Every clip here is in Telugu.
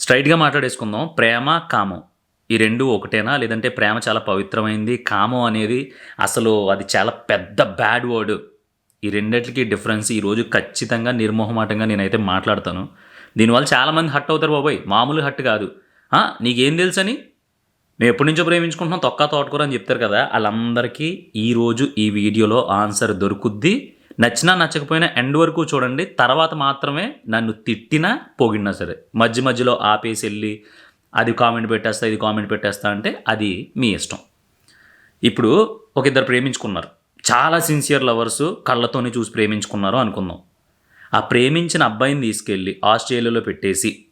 స్ట్రైట్గా మాట్లాడేసుకుందాం. ప్రేమ కామం. ఈ రెండు ఒకటేనా? లేదంటే ప్రేమ చాలా పవిత్రమైంది కామం అనేది అసలు అది చాలా పెద్ద బ్యాడ్ వర్డ్. ఈ రెండిటికి డిఫరెన్స్ ఈరోజు ఖచ్చితంగా నిర్మోహమాటంగా నేనైతే మాట్లాడతాను. దీనివల్ల చాలామంది హట్ అవుతారు బాబాయ్. మామూలు హట్ కాదు. నీకేం తెలుసని? మేము ఎప్పటి నుంచో ప్రేమించుకుంటున్నాం తొక్క తోటకూర అని చెప్తారు కదా. వాళ్ళందరికీ ఈరోజు ఈ వీడియోలో ఆన్సర్ దొరుకుద్ది. నచ్చినా నచ్చకపోయినా ఎండ్ వరకు చూడండి. తర్వాత మాత్రమే నన్ను తిట్టినా పొగిడినా సరే. మధ్య మధ్యలో ఆపేసి వెళ్ళి అది కామెంట్ పెట్టేస్తా ఇది కామెంట్ పెట్టేస్తా అంటే అది మీ ఇష్టం. ఇప్పుడు ఒక ఇద్దరు ప్రేమించుకున్నారు. చాలా సిన్సియర్ లవర్స్ కళ్ళతోనే చూసి ప్రేమించుకున్నారు అనుకుందాం. ఆ ప్రేమించిన అబ్బాయిని తీసుకెళ్ళి ఆస్ట్రేలియాలో పెట్టేసి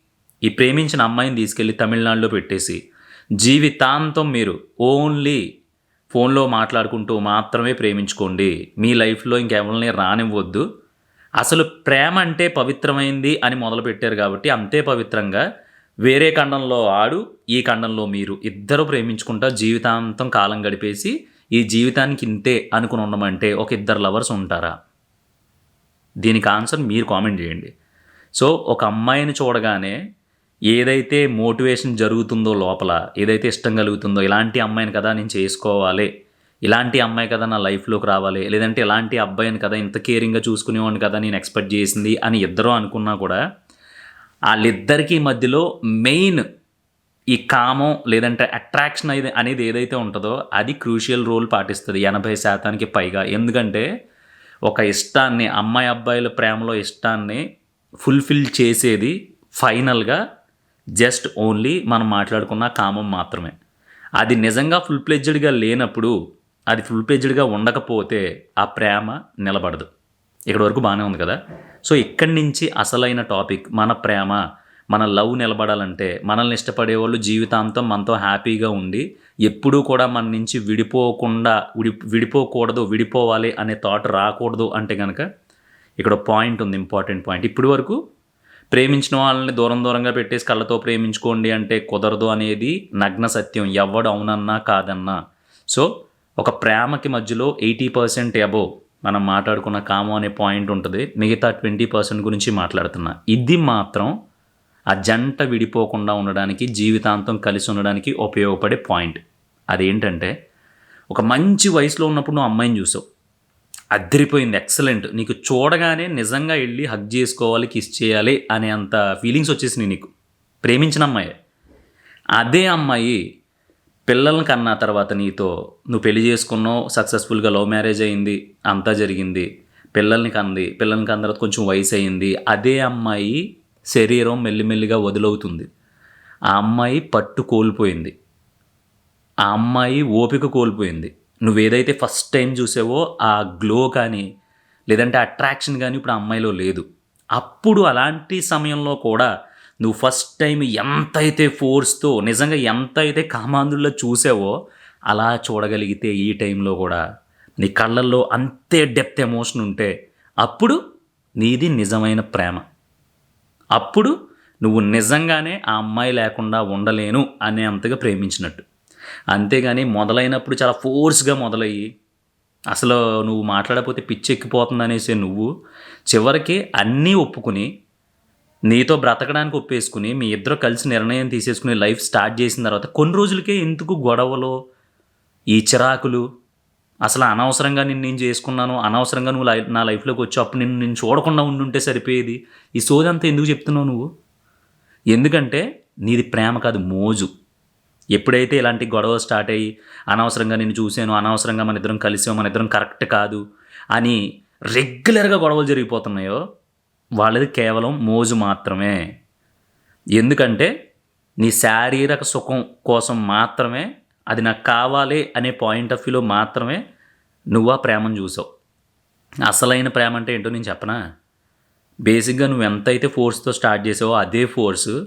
ఈ ప్రేమించిన అమ్మాయిని తీసుకెళ్ళి తమిళనాడులో పెట్టేసి జీవితాంతం మీరు ఓన్లీ ఫోన్లో మాట్లాడుకుంటూ మాత్రమే ప్రేమించుకోండి. మీ లైఫ్లో ఇంకెవరిని రానివ్వద్దు. అసలు ప్రేమ అంటే పవిత్రమైంది అని మొదలుపెట్టారు కాబట్టి అంతే పవిత్రంగా వేరే ఖండంలో ఆడు ఈ ఖండంలో మీరు. ఇద్దరు ప్రేమించుకుంటా జీవితాంతం కాలం గడిపేసి ఈ జీవితానికి ఇంతే అనుకుని ఉండమంటే ఒక ఇద్దరు లవర్స్ ఉంటారా? దీనికి ఆన్సర్ మీరు కామెంట్ చేయండి. సో ఒక అమ్మాయిని చూడగానే ఏదైతే మోటివేషన్ జరుగుతుందో లోపల ఏదైతే ఇష్టం కలుగుతుందో ఇలాంటి అమ్మాయిని కదా నేను చేసుకోవాలి ఇలాంటి అమ్మాయి కదా నా లైఫ్లోకి రావాలి లేదంటే ఇలాంటి అబ్బాయిని కదా ఇంత కేరింగ్గా చూసుకునేవాడిని కదా నేను ఎక్స్పెక్ట్ చేసింది అని ఇద్దరు అనుకున్నా కూడా వాళ్ళిద్దరికీ మధ్యలో మెయిన్ ఈ కామం లేదంటే అట్రాక్షన్ అనేది అనేది ఏదైతే ఉంటుందో అది క్రూషియల్ రోల్ పాటిస్తుంది ఎనభై శాతానికి పైగా. ఎందుకంటే ఒక ఇష్టాన్ని అమ్మాయి అబ్బాయిల ప్రేమలో ఇష్టాన్ని ఫుల్ఫిల్ చేసేది ఫైనల్గా జస్ట్ ఓన్లీ మనం మాట్లాడుకున్న కామం మాత్రమే. అది నిజంగా ఫుల్ ప్లెడ్జెడ్గా లేనప్పుడు అది ఫుల్ ప్లెడ్జెడ్గా ఉండకపోతే ఆ ప్రేమ నిలబడదు. ఇక్కడ వరకు బాగానే ఉంది కదా? సో ఇక్కడి నుంచి అసలైన టాపిక్ మన ప్రేమ మన లవ్ నిలబడాలంటే మనల్ని ఇష్టపడే వాళ్ళు జీవితాంతం మనతో హ్యాపీగా ఉండి ఎప్పుడూ కూడా మన నుంచి విడిపోకుండా విడి విడిపోకూడదు విడిపోవాలి అనే థాట్ రాకూడదు అంటే కనుక ఇక్కడ పాయింట్ ఉంది ఇంపార్టెంట్ పాయింట్ ఇప్పటి వరకు ప్రేమించిన వాళ్ళని దూరం దూరంగా పెట్టేసి కళ్ళతో ప్రేమించుకోండి అంటే కుదరదు అనేది నగ్న సత్యం. ఎవడు అవునన్నా కాదన్నా. సో ఒక ప్రేమకి మధ్యలో ఎయిటీ పర్సెంట్ అబోవ్ మనం మాట్లాడుకున్న కామో అనే పాయింట్ ఉంటుంది. మిగతా ట్వంటీ పర్సెంట్ గురించి మాట్లాడుతున్నా. ఇది మాత్రం ఆ జంట విడిపోకుండా ఉండడానికి జీవితాంతం కలిసి ఉండడానికి ఉపయోగపడే పాయింట్. అదేంటంటే ఒక మంచి వయసులో ఉన్నప్పుడు నువ్వు అమ్మాయిని చూసావు. అద్దరిపోయింది ఎక్సలెంట్ నీకు చూడగానే నిజంగా వెళ్ళి హగ్ చేసుకోవాలి కిస్ చేయాలి అనే అంత ఫీలింగ్స్ వచ్చేసినాయి నీకు. ప్రేమించిన అమ్మాయి. అదే అమ్మాయి పిల్లల్ని కన్నా తర్వాత నీతో నువ్వు పెళ్ళి చేసుకున్నావు సక్సెస్ఫుల్గా లవ్ మ్యారేజ్ అయింది అంతా జరిగింది. పిల్లల్ని కంది పిల్లల్ని కన్న తర్వాత కొంచెం వయసు అయింది. అదే అమ్మాయి శరీరం మెల్లిమెల్లిగా వదులవుతుంది. ఆ అమ్మాయి పట్టు కోల్పోయింది. ఆ అమ్మాయి ఓపిక కోల్పోయింది. నువ్వేదైతే ఫస్ట్ టైం చూసావో ఆ గ్లో కానీ లేదంటే అట్రాక్షన్ కానీ ఇప్పుడు ఆ అమ్మాయిలో లేదు. అప్పుడు అలాంటి సమయంలో కూడా నువ్వు ఫస్ట్ టైం ఎంతైతే ఫోర్స్తో నిజంగా ఎంత అయితే కామాంధుల్లో చూసావో అలా చూడగలిగితే ఈ టైంలో కూడా నీ కళ్ళల్లో అంతే డెప్త్ ఎమోషన్ ఉంటే అప్పుడు నీది నిజమైన ప్రేమ. అప్పుడు నువ్వు నిజంగానే ఆ అమ్మాయి లేకుండా ఉండలేను అనే అంతగా ప్రేమించినట్టు. అంతేగాని మొదలైనప్పుడు చాలా ఫోర్స్గా మొదలయ్యి అసలు నువ్వు మాట్లాడకపోతే పిచ్చెక్కిపోతుంది అనేసి నువ్వు చివరికి అన్నీ ఒప్పుకుని నీతో బ్రతకడానికి ఒప్పేసుకుని మీ ఇద్దరు కలిసి నిర్ణయం తీసేసుకుని లైఫ్ స్టార్ట్ చేసిన తర్వాత కొన్ని రోజులకే ఎందుకు గొడవలు ఈ చిరాకులు అసలు అనవసరంగా నిన్ను నేను చేసుకున్నాను అనవసరంగా నువ్వు లై నా లైఫ్లోకి వచ్చి అప్పుడు నిన్ను నేను చూడకుండా ఉండుంటే సరిపోయేది? ఈ సోదంతా ఎందుకు చెప్తున్నావు నువ్వు? ఎందుకంటే నీది ప్రేమ కాదు మోజు. ఎప్పుడైతే ఇలాంటి గొడవ స్టార్ట్ అయ్యి అనవసరంగా నేను చూశాను అనవసరంగా మన ఇద్దరం కలిసాం మన ఇద్దరం కరెక్ట్ కాదు అని రెగ్యులర్గా గొడవలు జరిగిపోతున్నాయో వాళ్ళది కేవలం మోజు మాత్రమే. ఎందుకంటే నీ శారీరక సుఖం కోసం మాత్రమే అది నాకు కావాలి అనే పాయింట్ ఆఫ్ వ్యూలో మాత్రమే నువ్వు ఆ ప్రేమను చూసావు. అసలైన ప్రేమ అంటే ఏంటో నేను చెప్పనా? బేసిక్గా నువ్వు ఎంతైతే ఫోర్స్తో స్టార్ట్ చేసావో అదే ఫోర్స్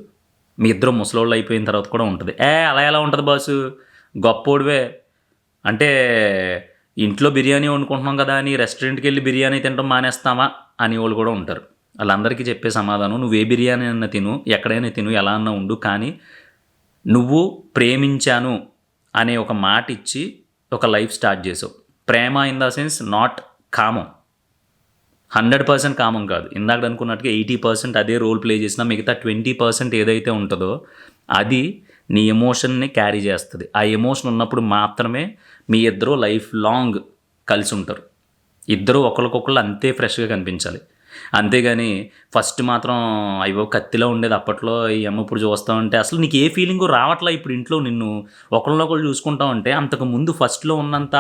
మీ ఇద్దరు ముసలోళ్ళు అయిపోయిన తర్వాత కూడా ఉంటుంది. ఏ అలా ఎలా ఉంటుంది బాసు? గొప్పోడివే. అంటే ఇంట్లో బిర్యానీ వండుకుంటున్నాం కదా అని రెస్టారెంట్కి వెళ్ళి బిర్యానీ తినడం మానేస్తామా అని వాళ్ళు కూడా ఉంటారు. వాళ్ళందరికీ చెప్పే సమాధానం నువ్వు ఏ బిర్యానీ అన్న తిను ఎక్కడైనా తిను ఎలా అన్నా ఉండు కానీ నువ్వు ప్రేమించాను అనే ఒక మాట ఇచ్చి ఒక లైఫ్ స్టార్ట్ చేసావు. ప్రేమ ఇన్ ద సెన్స్ నాట్ కామం. హండ్రెడ్ పర్సెంట్ కామం కాదు. ఇందాక అనుకున్నట్టుగా ఎయిటీ పర్సెంట్ అదే రోల్ ప్లే చేసినా మిగతా ట్వంటీ పర్సెంట్ ఏదైతే ఉంటుందో అది నీ ఎమోషన్ని క్యారీ చేస్తుంది. ఆ ఎమోషన్ ఉన్నప్పుడు మాత్రమే మీ ఇద్దరు లైఫ్ లాంగ్ కలిసి ఉంటారు. ఇద్దరు ఒకరికొకళ్ళు అంతే ఫ్రెష్గా కనిపించాలి. అంతేగాని ఫస్ట్ మాత్రం అయ్యో కత్తిలో ఉండేది అప్పట్లో ఈ అమ్మ ఇప్పుడు చూస్తా ఉంటే అసలు నీకు ఏ ఫీలింగ్ రావట్లే ఇప్పుడు ఇంట్లో నిన్ను ఒకరినొకరు చూసుకుంటా ఉంటే అంతకు ముందు ఫస్ట్లో ఉన్నంత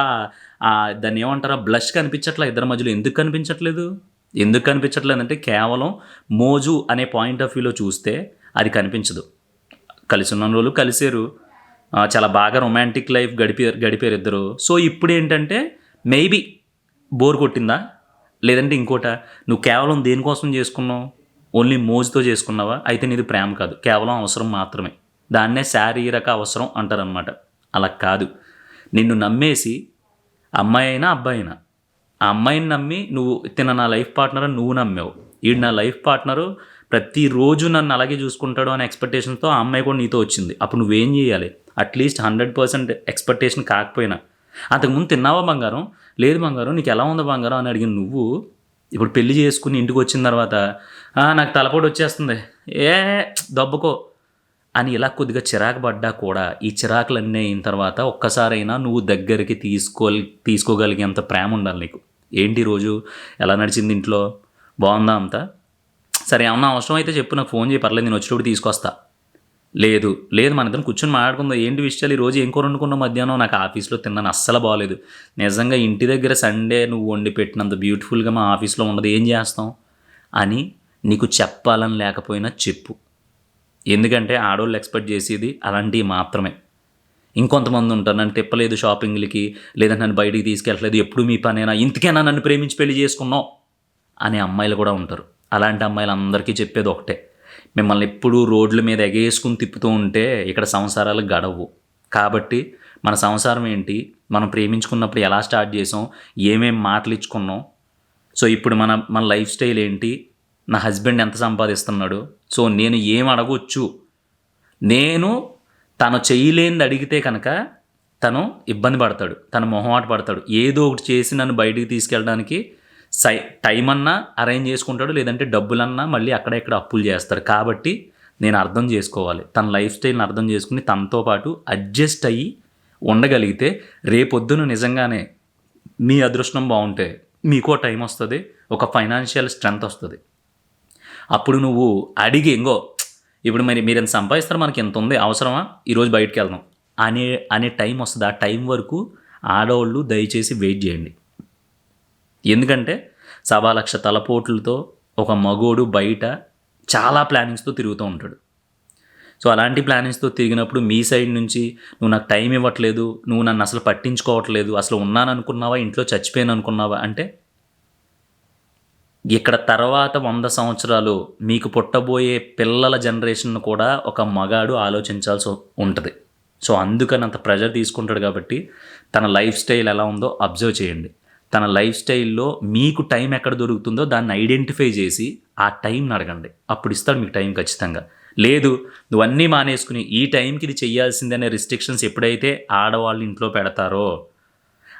దాన్ని ఏమంటారా బ్లష్ కనిపించట్లే ఇద్దరి మధ్యలో ఎందుకు కనిపించట్లేదు? ఎందుకు కనిపించట్లేదు అంటే కేవలం మోజు అనే పాయింట్ ఆఫ్ వ్యూలో చూస్తే అది కనిపించదు. కలిసి ఉన్న రోజులు కలిసారు. చాలా బాగా రొమాంటిక్ లైఫ్ గడిపారు గడిపారు ఇద్దరు. సో ఇప్పుడు ఏంటంటే మేబీ బోర్ కొట్టిందా? లేదంటే ఇంకోట నువ్వు కేవలం దేనికోసం చేసుకున్నావు? ఓన్లీ మోజుతో చేసుకున్నావా? అయితే నీది ప్రేమ కాదు. కేవలం అవసరం మాత్రమే. దాన్నే శారీరక అవసరం అంటారనమాట అలా కాదు. నిన్ను నమ్మేసి అమ్మాయి అయినా అబ్బాయి అయినా ఆ అమ్మాయిని నమ్మి నువ్వు తిన నా లైఫ్ పార్ట్నర్ అని నువ్వు నమ్మావు. ఈడు నా లైఫ్ పార్ట్నరు ప్రతిరోజు నన్ను అలాగే చూసుకుంటాడు అనే ఎక్స్పెక్టేషన్తో ఆ అమ్మాయి కూడా నీతో వచ్చింది. అప్పుడు నువ్వేం చేయాలి? అట్లీస్ట్ హండ్రెడ్ పర్సెంట్ ఎక్స్పెక్టేషన్ కాకపోయినా. అంతకుముందు తిన్నావా బంగారం? లేదు బంగారం నీకు ఎలా ఉంది బంగారం? అని అడిగిన నువ్వు ఇప్పుడు పెళ్ళి చేసుకుని ఇంటికి వచ్చిన తర్వాత నాకు తలపోటు వచ్చేస్తుంది. ఏ దెబ్బకో అని ఇలా కొద్దిగా చిరాకు పడ్డా కూడా ఈ చిరాకులన్నీ అయిన తర్వాత ఒక్కసారైనా నువ్వు దగ్గరికి తీసుకో తీసుకోగలిగేంత ప్రేమ ఉండాలి నీకు. ఏంటి రోజు? ఎలా నడిచింది ఇంట్లో? బాగుందా అంతా? సరే ఏమన్నా అవసరం అయితే చెప్పు నాకు ఫోన్ చేయి పర్లేదు నేను వచ్చేటప్పుడు తీసుకొస్తా. లేదు లేదు మన ఇద్దరం కూర్చొని మాట్లాడుకుందాం. ఏంటి విషయాలు? ఈ రోజు ఏం కూర వండుకున్నావు మధ్యాహ్నం? నాకు ఆఫీస్లో తిన్నాను అస్సలు బాగాలేదు నిజంగా ఇంటి దగ్గర సండే నువ్వు వండి పెట్టినంత బ్యూటిఫుల్గా మా ఆఫీస్లో ఉండదు ఏం చేస్తాం? అని నీకు చెప్పాలని లేకపోయినా చెప్పు. ఎందుకంటే ఆడవాళ్ళు ఎక్స్పెక్ట్ చేసేది అలాంటివి మాత్రమే. ఇంకొంతమంది ఉంటారు నన్ను తిప్పలేదు షాపింగ్లకి లేదా నన్ను బయటికి తీసుకెళ్ళలేదు ఎప్పుడు మీ పనేనా ఇంతకేనా నన్ను ప్రేమించి పెళ్ళి చేసుకున్నావు అనే అమ్మాయిలు కూడా ఉంటారు. అలాంటి అమ్మాయిలు అందరికీ చెప్పేది ఒకటే. మిమ్మల్ని ఎప్పుడూ రోడ్ల మీద ఎగేసుకుని తిప్పుతూ ఉంటే ఇక్కడ సంసారాలు గడవు. కాబట్టి మన సంసారం ఏంటి? మనం ప్రేమించుకున్నప్పుడు ఎలా స్టార్ట్ చేసాం? ఏమేం మాటలు ఇచ్చుకున్నాం? సో ఇప్పుడు మన మన లైఫ్ స్టైల్ ఏంటి? నా హస్బెండ్ ఎంత సంపాదిస్తున్నాడు? సో నేను ఏం అడగొచ్చు? నేను తను చేయలేనిది అడిగితే కనుక తను ఇబ్బంది పడతాడు. తను మొహమాట పడతాడు. ఏదో ఒకటి చేసి నన్ను బయటికి తీసుకెళ్ళడానికి సై టైం అన్నా అరేంజ్ చేసుకుంటాడు లేదంటే డబ్బులన్నా మళ్ళీ అక్కడ ఇక్కడ అప్పులు చేస్తారు. కాబట్టి నేను అర్థం చేసుకోవాలి. తన లైఫ్ స్టైల్ని అర్థం చేసుకుని తనతో పాటు అడ్జస్ట్ అయ్యి ఉండగలిగితే రేపొద్దున నిజంగానే మీ అదృష్టం బాగుంటే మీకో టైం వస్తుంది ఒక ఫైనాన్షియల్ స్ట్రెంగ్త్ వస్తుంది. అప్పుడు నువ్వు అడిగి ఇంగో ఇప్పుడు మరి మీరు ఎంత సంపాదిస్తారు మనకి ఎంత ఉంది అవసరమా? ఈరోజు బయటికి వెళ్దాం. అనే అనే టైం వస్తుంది. ఆ టైం వరకు ఆడవాళ్ళు దయచేసి వెయిట్ చేయండి. ఎందుకంటే సవా లక్ష తలపోట్లతో ఒక మగోడు బయట చాలా ప్లానింగ్స్తో తిరుగుతూ ఉంటాడు. సో అలాంటి ప్లానింగ్స్తో తిరిగినప్పుడు మీ సైడ్ నుంచి నువ్వు నాకు టైం ఇవ్వట్లేదు నువ్వు నన్ను అసలు పట్టించుకోవట్లేదు అసలు ఉన్నాను అనుకున్నావా ఇంట్లో చచ్చిపోయాను అనుకున్నావా అంటే ఇక్కడ తర్వాత వంద సంవత్సరాలు మీకు పుట్టబోయే పిల్లల జనరేషన్ కూడా ఒక మగాడు ఆలోచించాల్సి ఉంటుంది. సో అందుకని అంత ప్రెజర్ తీసుకుంటాడు కాబట్టి తన లైఫ్ స్టైల్ ఎలా ఉందో అబ్జర్వ్ చేయండి. తన లైఫ్ స్టైల్లో మీకు టైం ఎక్కడ దొరుకుతుందో దాన్ని ఐడెంటిఫై చేసి ఆ టైంని అడగండి. అప్పుడు ఇస్తాడు మీకు టైం ఖచ్చితంగా. లేదు నువ్వన్నీ మానేసుకుని ఈ టైంకి ఇది చేయాల్సిందనే రిస్ట్రిక్షన్స్ ఎప్పుడైతే ఆడవాళ్ళు ఇంట్లో పెడతారో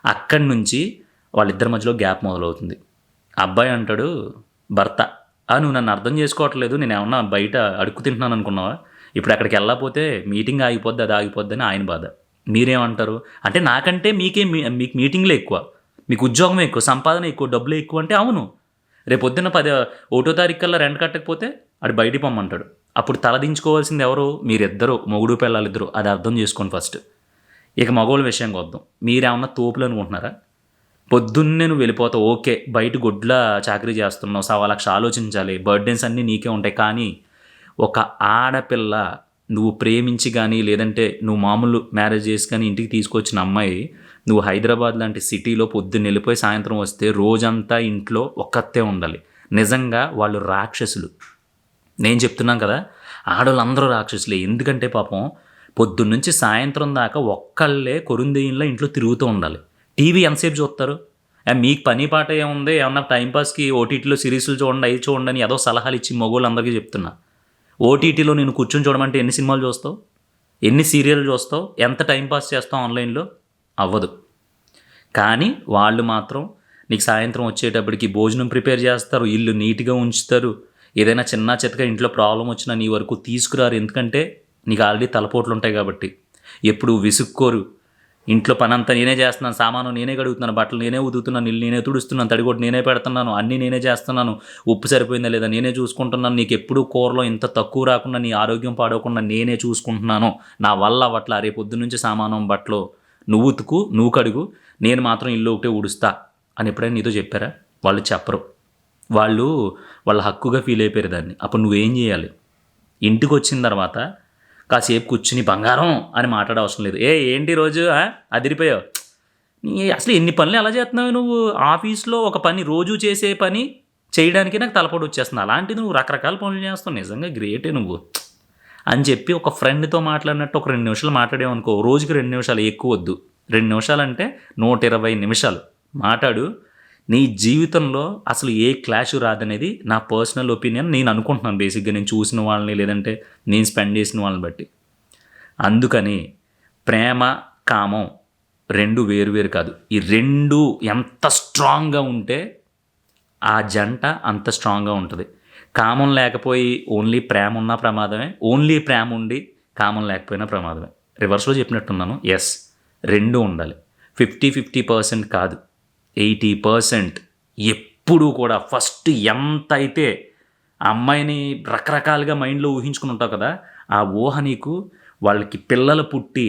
అక్కడి నుంచి వాళ్ళిద్దరి మధ్యలో గ్యాప్ మొదలవుతుంది. అబ్బాయి అంటాడు భర్త ఆ నువ్వు నన్ను అర్థం చేసుకోవట్లేదు. నేను ఏమన్నా బయట అడుక్కు తింటున్నాను అనుకున్నావా? ఇప్పుడు అక్కడికి వెళ్ళకపోతే మీటింగ్ ఆగిపోద్ది అది ఆగిపోద్ది అని ఆయన బాధ. మీరేమంటారు? అంటే నాకంటే మీకే మీ- మీకు మీటింగ్లే ఎక్కువ. మీకు ఉద్యోగం ఎక్కువ సంపాదన ఎక్కువ డబ్బులు ఎక్కువ అంటే అవును. రేపు పొద్దున్న పది ఒకటో తారీఖు కల్లా రెంట్ కట్టకపోతే అది బయటికి పొమ్మంటాడు. అప్పుడు తలదించుకోవాల్సింది ఎవరు? మీరిద్దరు మొగుడు పిల్లలిద్దరు అది అర్థం చేసుకోండి ఫస్ట్. ఇక మగవాళ్ళ విషయంకి వద్దాం మీరేమన్నా తోపులు అనుకుంటున్నారా? పొద్దున్నే నువ్వు వెళ్ళిపోతావు. ఓకే బయట గుడ్ల చాకరీ చేస్తున్నావు. సవా లక్ష ఆలోచించాలి. బర్త్డేస్ అన్నీ నీకే ఉంటాయి. కానీ ఒక ఆడపిల్ల నువ్వు ప్రేమించి కానీ లేదంటే నువ్వు మామూలు మ్యారేజ్ చేసి కానీ ఇంటికి తీసుకొచ్చిన అమ్మాయి నువ్వు హైదరాబాద్ లాంటి సిటీలో పొద్దున్న వెళ్ళిపోయి సాయంత్రం వస్తే రోజంతా ఇంట్లో ఒక్కతే ఉండాలి. నిజంగా వాళ్ళు రాక్షసులు. నేను చెప్తున్నాను కదా ఆడవాళ్ళందరూ రాక్షసులే. ఎందుకంటే పాపం పొద్దున్నుంచి సాయంత్రం దాకా ఒక్కళ్ళే కొరుందేయంలో ఇంట్లో తిరుగుతూ ఉండాలి. టీవీ ఎంతసేపు చూస్తారు? మీకు పని పాట ఏముంది? ఏమన్నా టైంపాస్కి ఓటీటీలో సిరీస్లు చూడండి అవి చూడండి అని ఏదో సలహాలు ఇచ్చి మగోళ్ళందరికీ చెప్తున్నా. ఓటీటీలో నేను కూర్చొని చూడమంటే ఎన్ని సినిమాలు చూస్తావు? ఎన్ని సీరియల్ చూస్తావు? ఎంత టైంపాస్ చేస్తావు ఆన్లైన్లో? అవ్వదు. కానీ వాళ్ళు మాత్రం నీకు సాయంత్రం వచ్చేటప్పటికి భోజనం ప్రిపేర్ చేస్తారు ఇల్లు నీట్గా ఉంచుతారు. ఏదైనా చిన్న చితక ఇంట్లో ప్రాబ్లం వచ్చినా నీ వరకు తీసుకురారు. ఎందుకంటే నీకు ఆల్రెడీ తలపోట్లు ఉంటాయి కాబట్టి. ఎప్పుడు విసుక్కోరు. ఇంట్లో పని అంతా నేనే చేస్తున్నాను సామాను నేనే కడుగుతున్నాను బట్టలు నేనే ఉదుగుతున్నాను ఇల్లు నేనే తుడుస్తున్నాను తడిగొట్టు నేనే పెడుతున్నాను అన్నీ నేనే చేస్తున్నాను. ఉప్పు సరిపోయిందా లేదా నేనే చూసుకుంటున్నాను. నీకు ఎప్పుడు కూరలో ఇంత తక్కువ రాకుండా నీ ఆరోగ్యం పాడవకుండా నేనే చూసుకుంటున్నాను. నా వల్ల అవట్లా రేపు పొద్దు నుంచి సామానం బట్టలు నువ్వు ఉతుకు నువ్వు కడుగు నేను మాత్రం ఇల్లు ఒకటే ఉడుస్తా అని ఎప్పుడైనా నీతో చెప్పారా? వాళ్ళు చెప్పరు. వాళ్ళు వాళ్ళ హక్కుగా ఫీల్ అయిపోయారు దాన్ని. అప్పుడు నువ్వేం చేయాలి? ఇంటికి వచ్చిన తర్వాత కాసేపు కూర్చుని బంగారం అని మాట్లాడే అవసరం లేదు. ఏ ఏంటి రోజు? అదిరిపోయావు. నీ అసలు ఎన్ని పనులు ఎలా చేస్తున్నావు నువ్వు? ఆఫీస్లో ఒక పని రోజు చేసే పని చేయడానికి నాకు తలపడి వచ్చేస్తుంది. అలాంటిది నువ్వు రకరకాల పనులు చేస్తావు నిజంగా గ్రేటే నువ్వు. అని చెప్పి ఒక ఫ్రెండ్తో మాట్లాడినట్టు ఒక రెండు నిమిషాలు మాట్లాడేమనుకో రోజుకి రెండు నిమిషాలు ఎక్కువ వద్దు. రెండు నిమిషాలు అంటే నూట ఇరవై నిమిషాలు. మాట్లాడు నీ జీవితంలో అసలు ఏ క్లాష్ రాదనేది నా పర్సనల్ ఒపీనియన్ నేను అనుకుంటున్నాను బేసిక్గా. నేను చూసిన వాళ్ళని లేదంటే నేను స్పెండ్ చేసిన వాళ్ళని బట్టి. అందుకని ప్రేమ కామం రెండు వేరు కాదు. ఈ రెండు ఎంత స్ట్రాంగ్గా ఉంటే ఆ జంట అంత స్ట్రాంగ్గా ఉంటుంది. కామం లేకపోయి ఓన్లీ ప్రేమ ఉన్నా ప్రమాదమే ఓన్లీ ప్రేమ ఉండి కామం లేకపోయినా ప్రమాదమే. రివర్స్లో చెప్పినట్టున్నాను ఎస్ రెండు ఉండాలి. ఫిఫ్టీ ఫిఫ్టీ పర్సెంట్ కాదు ఎయిటీ పర్సెంట్ ఎప్పుడు కూడా ఫస్ట్ ఎంత అయితే ఆ అమ్మాయిని రకరకాలుగా మైండ్లో ఊహించుకుని ఉంటావు కదా ఆ ఊహ నీకు వాళ్ళకి పిల్లలు పుట్టి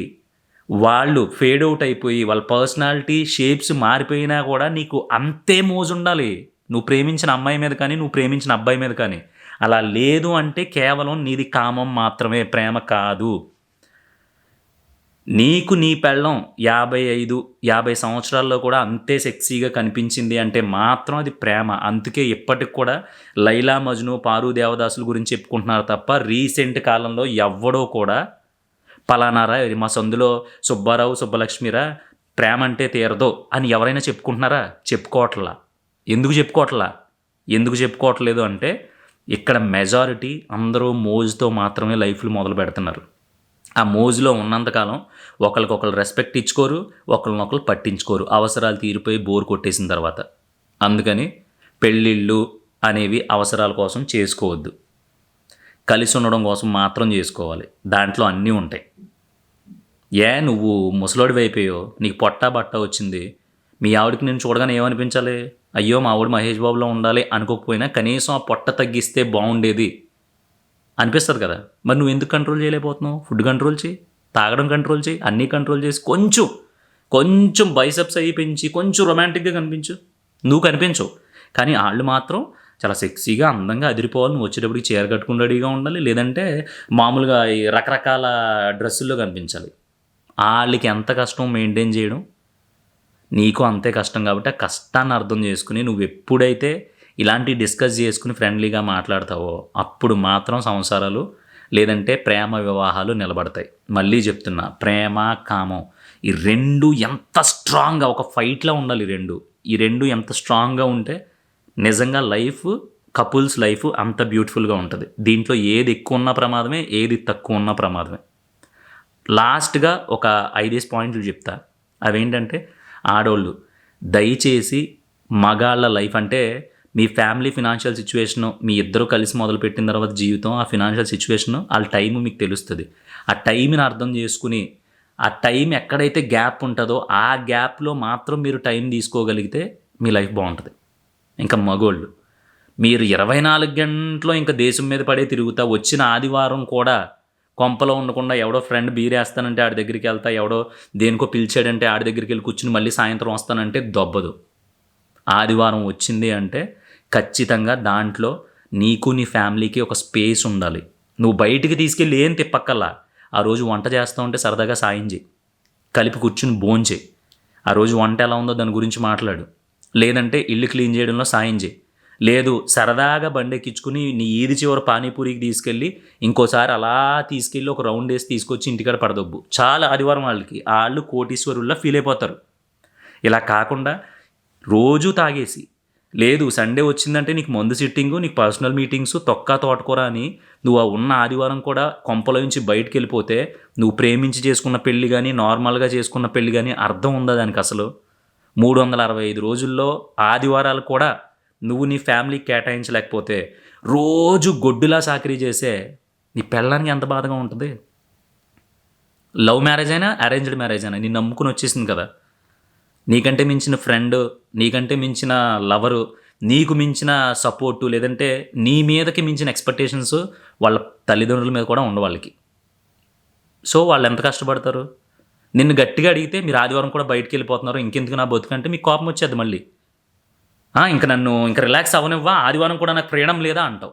వాళ్ళు ఫేడ్ అవుట్ అయిపోయి వాళ్ళ పర్సనాలిటీ షేప్స్ మారిపోయినా కూడా నీకు అంతే మోజు ఉండాలి నువ్వు ప్రేమించిన అమ్మాయి మీద కానీ నువ్వు ప్రేమించిన అబ్బాయి మీద కానీ. అలా లేదు అంటే కేవలం నీది కామం మాత్రమే ప్రేమ కాదు. నీకు నీ పెళ్ళం యాభై ఐదు యాభై సంవత్సరాల్లో కూడా అంతే సెక్సీగా కనిపించింది అంటే మాత్రం అది ప్రేమ. అందుకే ఇప్పటికి కూడా లైలా మజ్ను పారు దేవదాసుల గురించి చెప్పుకుంటున్నారు తప్ప రీసెంట్ కాలంలో ఎవ్వడో కూడా పలానారా మా సందులో సుబ్బారావు సుబ్బలక్ష్మిరా ప్రేమ అంటే తీరదో అని ఎవరైనా చెప్పుకుంటున్నారా? చెప్పుకోవట్లా. ఎందుకు చెప్పుకోవట్లా? ఎందుకు చెప్పుకోవట్లేదు అంటే ఇక్కడ మెజారిటీ అందరూ మోజుతో మాత్రమే లైఫ్లు మొదలు పెడుతున్నారు. ఆ మోజులో ఉన్నంతకాలం ఒకరికొకరు రెస్పెక్ట్ ఇచ్చుకోరు ఒకరినొకరు పట్టించుకోరు. అవసరాలు తీరిపోయి బోర్ కొట్టేసిన తర్వాత. అందుకని పెళ్ళిళ్ళు అనేవి అవసరాల కోసం చేసుకోవద్దు. కలిసి ఉండడం కోసం మాత్రం చేసుకోవాలి. దాంట్లో అన్నీ ఉంటాయి. ఏ నువ్వు ముసలోడివి నీకు పొట్ట బట్ట వచ్చింది మీ ఆవిడకి నేను చూడగానే ఏమనిపించాలి? అయ్యో మా ఆవిడ మహేష్ బాబులో ఉండాలి అనుకోకపోయినా కనీసం ఆ పొట్ట తగ్గిస్తే బాగుండేది అనిపిస్తుంది కదా. మరి నువ్వు ఎందుకు కంట్రోల్ చేయలేకపోతున్నావు? ఫుడ్ కంట్రోల్ చేయి తాగడం కంట్రోల్ చేయి అన్నీ కంట్రోల్ చేసి కొంచెం కొంచెం బైసెప్స్ అయ్యి పెంచి కొంచెం రొమాంటిక్గా కనిపించు. నువ్వు కనిపించవు. కానీ వాళ్ళు మాత్రం చాలా సెక్సీగా అందంగా అదిరిపోవాలి. నువ్వు వచ్చేటప్పటికి చీర కట్టుకుని రెడీగా ఉండాలి. లేదంటే మామూలుగా ఈ రకరకాల డ్రెస్సుల్లో కనిపించాలి. వాళ్ళకి ఎంత కష్టం మెయింటైన్ చేయడం? నీకు అంతే కష్టం కాబట్టి ఆ కష్టాన్ని అర్థం చేసుకుని నువ్వు ఎప్పుడైతే ఇలాంటి డిస్కస్ చేసుకుని ఫ్రెండ్లీగా మాట్లాడతావో అప్పుడు మాత్రం సంసారాలు లేదంటే ప్రేమ వివాహాలు నిలబడతాయి. మళ్ళీ చెప్తున్నా ప్రేమ కామం ఈ రెండు ఎంత స్ట్రాంగ్గా ఒక ఫైట్లో ఉండాలి ఈ రెండు. ఈ రెండు ఎంత స్ట్రాంగ్గా ఉంటే నిజంగా లైఫ్ కపుల్స్ లైఫ్ అంత బ్యూటిఫుల్గా ఉంటుంది. దీంట్లో ఏది ఎక్కువ ఉన్న ప్రమాదమే ఏది తక్కువ ఉన్న ప్రమాదమే. లాస్ట్గా ఒక ఐదేసి పాయింట్లు చెప్తా. అవేంటంటే ఆడోళ్ళు. దయచేసి మగాళ్ళ లైఫ్ అంటే మీ ఫ్యామిలీ ఫినాన్షియల్ సిచ్యువేషను మీ ఇద్దరు కలిసి మొదలుపెట్టిన తర్వాత జీవితం ఆ ఫినాన్షియల్ సిచ్యువేషను వాళ్ళ టైం మీకు తెలుస్తుంది. ఆ టైంని అర్థం చేసుకుని ఆ టైం ఎక్కడైతే గ్యాప్ ఉంటుందో ఆ గ్యాప్లో మాత్రం మీరు టైం తీసుకోగలిగితే మీ లైఫ్ బాగుంటుంది. ఇంకా మగోళ్ళు. మీరు ఇరవై నాలుగు గంటలు ఇంకా దేశం మీద పడే తిరుగుతా వచ్చిన ఆదివారం కూడా కొంపలో ఉండకుండా ఎవడో ఫ్రెండ్ బీరేస్తానంటే ఆడి దగ్గరికి వెళ్తా ఎవడో దేనికో పిలిచాడంటే ఆడి దగ్గరికి వెళ్ళి కూర్చుని మళ్ళీ సాయంత్రం వస్తానంటే దొబ్బదు. ఆదివారం వచ్చింది అంటే ఖచ్చితంగా దాంట్లో నీకు నీ ఫ్యామిలీకి ఒక స్పేస్ ఉండాలి. నువ్వు బయటికి తీసుకెళ్ళి ఏం తిప్పక్కల్లా ఆ రోజు వంట చేస్తూ ఉంటే సరదాగా సాయం చేయి. కలిపి కూర్చుని భోంచేయి. ఆ రోజు వంట ఎలా ఉందో దాని గురించి మాట్లాడు. లేదంటే ఇల్లు క్లీన్ చేయడంలో సాయం చేయి. లేదు సరదాగా బండెక్కించుకుని నీ ఈది చివరి పానీపూరికి తీసుకెళ్ళి ఇంకోసారి అలా తీసుకెళ్ళి ఒక రౌండ్ వేసి తీసుకొచ్చి ఇంటికాడ పడదొబ్బు. చాలా ఆదివారం వాళ్ళకి. వాళ్ళు కోటీశ్వరుల్లా ఫీల్ అయిపోతారు. ఇలా కాకుండా రోజు తాగేసి లేదు సండే వచ్చిందంటే నీకు మందు సిట్టింగు నీకు పర్సనల్ మీటింగ్స్ తొక్క తోటకూర అని నువ్వు ఆ ఉన్న ఆదివారం కూడా కొంపలో నుంచి బయటకు వెళ్ళిపోతే నువ్వు ప్రేమించి చేసుకున్న పెళ్ళి కానీ నార్మల్గా చేసుకున్న పెళ్ళి కానీ అర్థం ఉందా దానికి అసలు? మూడు వందల అరవై ఐదు రోజుల్లో ఆదివారాలు కూడా నువ్వు నీ ఫ్యామిలీకి కేటాయించలేకపోతే రోజు గొడ్డులా సాకరీ చేసే నీ పెళ్ళానికి ఎంత బాధగా ఉంటుంది? లవ్ మ్యారేజ్ అయినా అరేంజ్డ్ మ్యారేజ్ అయినా నీ నమ్ముకుని వచ్చేసింది కదా. నీకంటే మించిన ఫ్రెండ్ నీకంటే మించిన లవరు నీకు మించిన సపోర్టు లేదంటే నీ మీదకి మించిన ఎక్స్పెక్టేషన్స్ వాళ్ళ తల్లిదండ్రుల మీద కూడా ఉండ వాళ్ళకి. సో వాళ్ళు ఎంత కష్టపడతారు? నిన్ను గట్టిగా అడిగితే మీరు ఆదివారం కూడా బయటికి వెళ్ళిపోతున్నారు ఇంకెందుకు నా బతుకంటే? మీకు కోపం వచ్చేది మళ్ళీ. ఇంక నన్ను ఇంకా రిలాక్స్ అవ్వనివ్వా ఆదివారం కూడా నాకు ఫ్రీడమ్ లేదా? అంటావు.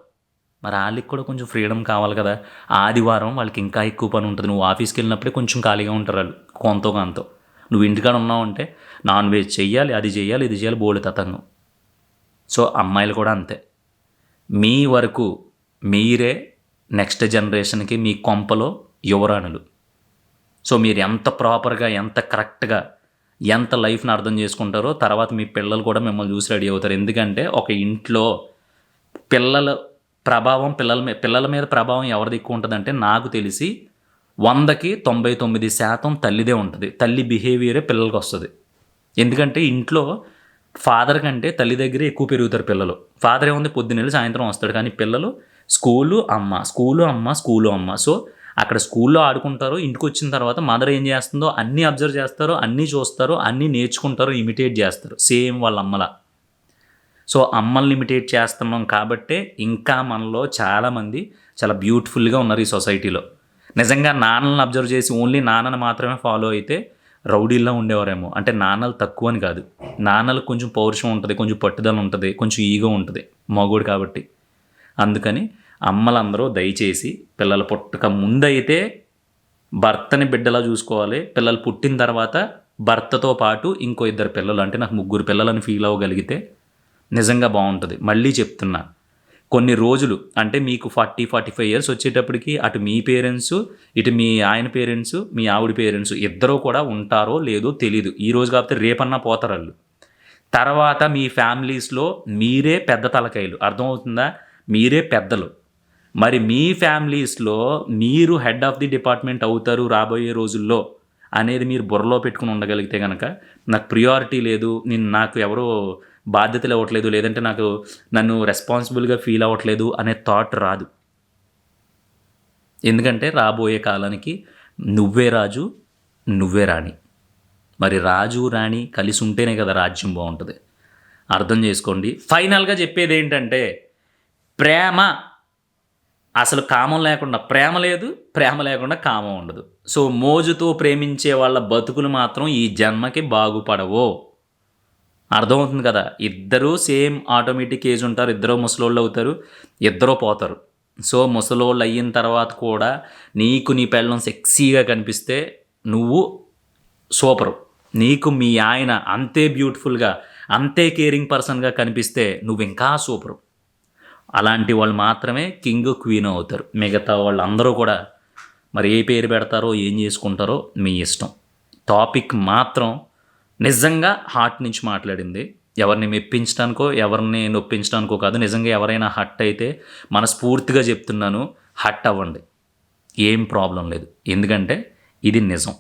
మరి వాళ్ళకి కూడా కొంచెం ఫ్రీడమ్ కావాలి కదా. ఆదివారం వాళ్ళకి ఇంకా ఎక్కువ పని ఉంటుంది. నువ్వు ఆఫీస్కి వెళ్ళినప్పుడే కొంచెం ఖాళీగా ఉంటారు వాళ్ళు కొంతో కాంతో. నువ్వు ఇంటికాడ ఉన్నావు అంటే నాన్ వెజ్ చెయ్యాలి అది చేయాలి ఇది చేయాలి బోల్డ్ తతంగం. సో అమ్మాయిలు కూడా అంతే. మీ వరకు మీరే నెక్స్ట్ జనరేషన్కి మీ కొంపలో యువరాణులు. సో మీరు ఎంత ప్రాపర్గా ఎంత కరెక్ట్గా ఎంత లైఫ్ని అర్థం చేసుకుంటారో తర్వాత మీ పిల్లలు కూడా మిమ్మల్ని చూసి రెడీ అవుతారు. ఎందుకంటే ఒక ఇంట్లో పిల్లల ప్రభావం పిల్లల మీద పిల్లల మీద ప్రభావం ఎవరిది ఎక్కువ ఉంటుందంటే నాకు తెలిసి వందకి తొంభై తొమ్మిది శాతం తల్లిదే ఉంటుంది. తల్లి బిహేవియరే పిల్లలకి వస్తుంది. ఎందుకంటే ఇంట్లో ఫాదర్ కంటే తల్లి దగ్గరే ఎక్కువ పెరుగుతారు పిల్లలు. ఫాదర్ ఏముంది పొద్దున్నెళ్ళి సాయంత్రం వస్తాడు. కానీ పిల్లలు స్కూలు అమ్మ స్కూలు అమ్మ స్కూలు అమ్మ. సో అక్కడ స్కూల్లో ఆడుకుంటారు ఇంటికి వచ్చిన తర్వాత మదర్ ఏం చేస్తుందో అన్నీ అబ్జర్వ్ చేస్తారు అన్నీ చూస్తారు అన్నీ నేర్చుకుంటారు ఇమిటేట్ చేస్తారు. సేమ్ వాళ్ళ అమ్మలా. సో అమ్మల్ని ఇమిటేట్ చేస్తున్నాం కాబట్టే ఇంకా మనలో చాలామంది చాలా బ్యూటిఫుల్గా ఉన్నారు ఈ సొసైటీలో. నిజంగా నాన్నలను అబ్జర్వ్ చేసి ఓన్లీ నాన్నని మాత్రమే ఫాలో అయితే రౌడీల్లో ఉండేవారేమో. అంటే నాన్నలు తక్కువ అని కాదు. నాన్నలకు కొంచెం పౌరుషం ఉంటుంది కొంచెం పట్టుదల ఉంటుంది కొంచెం ఈగో ఉంటుంది మగోడు కాబట్టి. అందుకని అమ్మలందరూ దయచేసి పిల్లలు పుట్టక ముందైతే భర్తని బిడ్డలా చూసుకోవాలి. పిల్లలు పుట్టిన తర్వాత భర్తతో పాటు ఇంకో ఇద్దరు పిల్లలు అంటే నాకు ముగ్గురు పిల్లలని ఫీల్ అవ్వగలిగితే నిజంగా బాగుంటుంది. మళ్ళీ చెప్తున్నా కొన్ని రోజులు అంటే మీకు ఫార్టీ ఫార్టీ ఫైవ్ ఇయర్స్ వచ్చేటప్పటికి అటు మీ పేరెంట్స్ ఇటు మీ ఆయన పేరెంట్స్ మీ ఆవిడ పేరెంట్స్ ఇద్దరూ కూడా ఉంటారో లేదో తెలియదు ఈ రోజు కాకపోతే రేపన్నా పోతారు వాళ్ళు. తర్వాత మీ ఫ్యామిలీస్లో మీరే పెద్ద తలకాయలు. అర్థమవుతుందా? మీరే పెద్దలు. మరి మీ ఫ్యామిలీస్లో మీరు హెడ్ ఆఫ్ ది డిపార్ట్మెంట్ అవుతారు రాబోయే రోజుల్లో అనేది మీరు బుర్రలో పెట్టుకుని ఉండగలిగితే కనుక నాకు ప్రియారిటీ లేదు నేను నాకు ఎవరో బాధ్యతలు ఇవ్వట్లేదు లేదంటే నాకు నన్ను రెస్పాన్సిబుల్గా ఫీల్ అవ్వట్లేదు అనే థాట్ రాదు. ఎందుకంటే రాబోయే కాలానికి నువ్వే రాజు నువ్వే రాణి. మరి రాజు రాణి కలిసి ఉంటేనే కదా రాజ్యం బాగుంటుంది. అర్థం చేసుకోండి. ఫైనల్గా చెప్పేది ఏంటంటే ప్రేమ. అసలు కామం లేకుండా ప్రేమ లేదు ప్రేమ లేకుండా కామం ఉండదు. సో మోజుతో ప్రేమించే వాళ్ళ బతుకులు మాత్రం ఈ జన్మకి బాగుపడవు. అర్థమవుతుంది కదా? ఇద్దరూ సేమ్ ఆటోమేటిక్ ఏజ్ ఉంటారు ఇద్దరు ముసలోళ్ళు అవుతారు ఇద్దరూ పోతారు. సో ముసలోళ్ళు అయిన తర్వాత కూడా నీకు నీ పెళ్ళం సెక్సీగా కనిపిస్తే నువ్వు సూపరు. నీకు మీ ఆయన అంతే బ్యూటిఫుల్గా అంతే కేరింగ్ పర్సన్గా కనిపిస్తే నువ్వు ఇంకా సూపరు. అలాంటి వాళ్ళు మాత్రమే కింగ్ క్వీన్ అవుతారు. మిగతా వాళ్ళు అందరూ కూడా మరి ఏ పేరు పెడతారో ఏం చేసుకుంటారో మీ ఇష్టం. టాపిక్ మాత్రం నిజంగా హార్ట్ నుంచి మాట్లాడింది. ఎవరిని మెప్పించడానికో ఎవరిని నొప్పించడానికో కాదు నిజంగా ఎవరైనా హట్ అయితే మనస్ఫూర్తిగా చెప్తున్నాను హట్ అవ్వండి. ఏం ప్రాబ్లం లేదు. ఎందుకంటే ఇది నిజం.